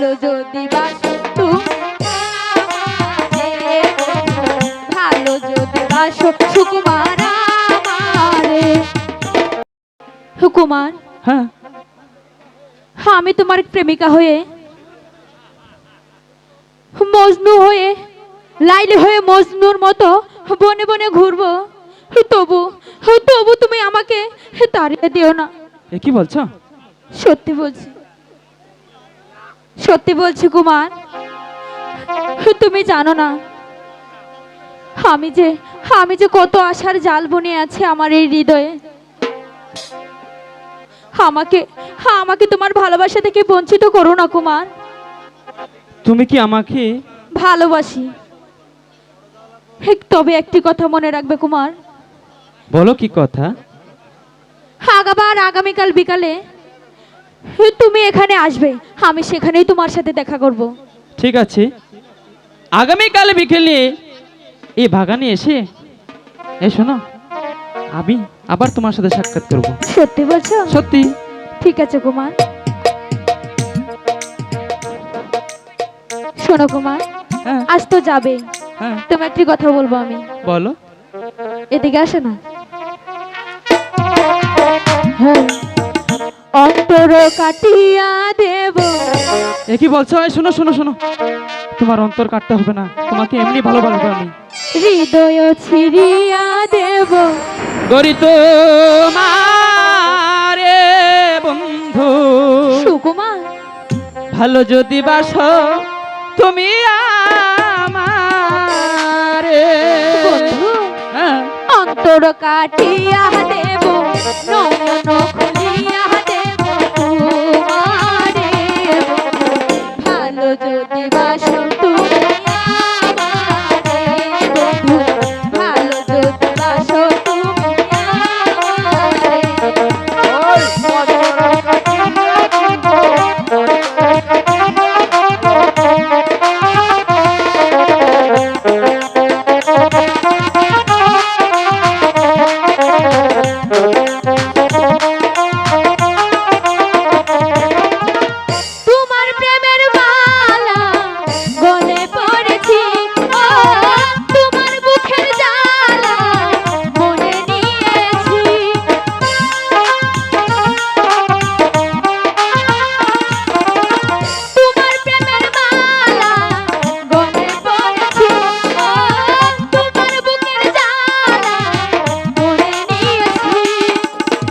ভালো যদি বাসো তুমি ভালো যদি বাসো সুকুমার আমারে। হুকুমার হ্যাঁ আমি তোমার প্রেমিকা হয়ে মজনু হয়ে লাইলি হয়ে মজনুর মতো বনে বনে ঘুরবো। তবু তবু তুমি আমাকে তাড়িয়ে দিও না। এ কি বলছো? সত্যি বলছি। সত্যি বলছি কুমার তুমি জানো না আমি যে আমি যে কত আশার জাল বনে আছে আমার এই হৃদয়ে। আমাকে আমাকে তোমার ভালোবাসা থেকে বঞ্চিত করো না কুমার। তুমি কি আমাকে ভালোবাসি। তবে একটি কথা মনে রাখবে কুমার। বলো কি কথা? আগাবার আগামীকাল বিকালে তুমি এখানে আসবে আমি সেখানেই তোমার সাথে দেখা করব। ঠিক আছে। আগামীকাল বিকেলে এই বাগানে এসে এই শোনো আমি আবার তোমার সাথে সাক্ষাৎ করব। সত্যি বলছো? সত্যি। ঠিক আছে কুমার। শোনো কুমার হ্যাঁ। আজ তো যাবে। হ্যাঁ। তুমি একটি কথা বলব আমি। বলো। এদিকে আসে না। হ্যাঁ। অন্তর কাটিয়া দেব। এ কি বলছো? এই শোনো শোনো শোনো। তোমার অন্তর কাটতে হবে না। তোমাকে এমনি ভালোবাসবো আমি। হৃদয় ছিড়িয়া দেব। গরি মারে বন্ধু। সুকুমার। ভালো যদি বাস তুমি আমারে। হ্যাঁ। অন্তর কাটিয়া দেব। নয়ন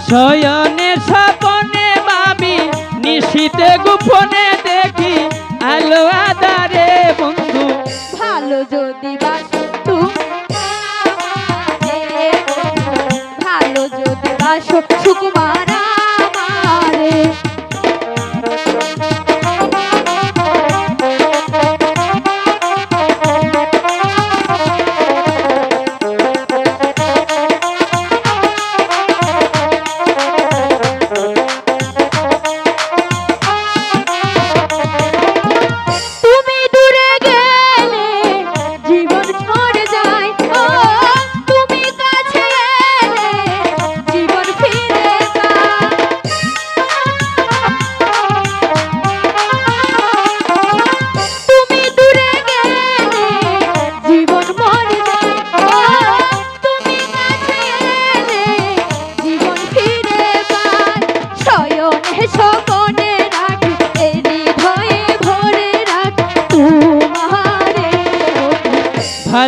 শয়নে স্বপনে ভাবি, নিশীতে গোপনে দেখি, আলো আদারে বন্ধু। ভালো যদি বাসো তুমি ভালো যদি বাসো, সুকুমার আমারে।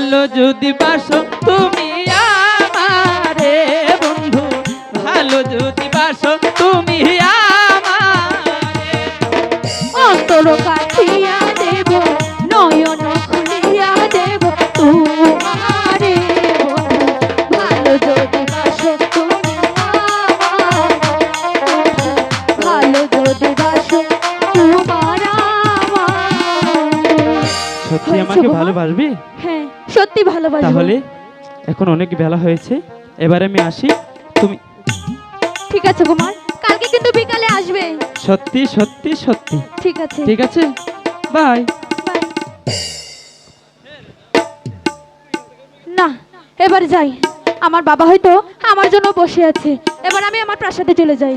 ভালো যদি বাসো তুমি আমারে বন্ধু ভালো যদি বাসো তুমি আমারে। অন্তর কাঠিয়া ভালোবাসবি? হ্যাঁ সত্যি ভালোবাসবো। তাহলে এখন অনেক বেলা হয়েছে এবারে আমি আসি তুমি ঠিক আছে কুমার কালকে কিন্তু বিকালে আসবে। সত্যি সত্যি সত্যি। ঠিক আছে। ঠিক আছে? বাই। বাই। না এবার যাই। আমার বাবা হয়তো আমার জন্য বসে আছে। এবার আমি আমার প্রাসাদে চলে যাই।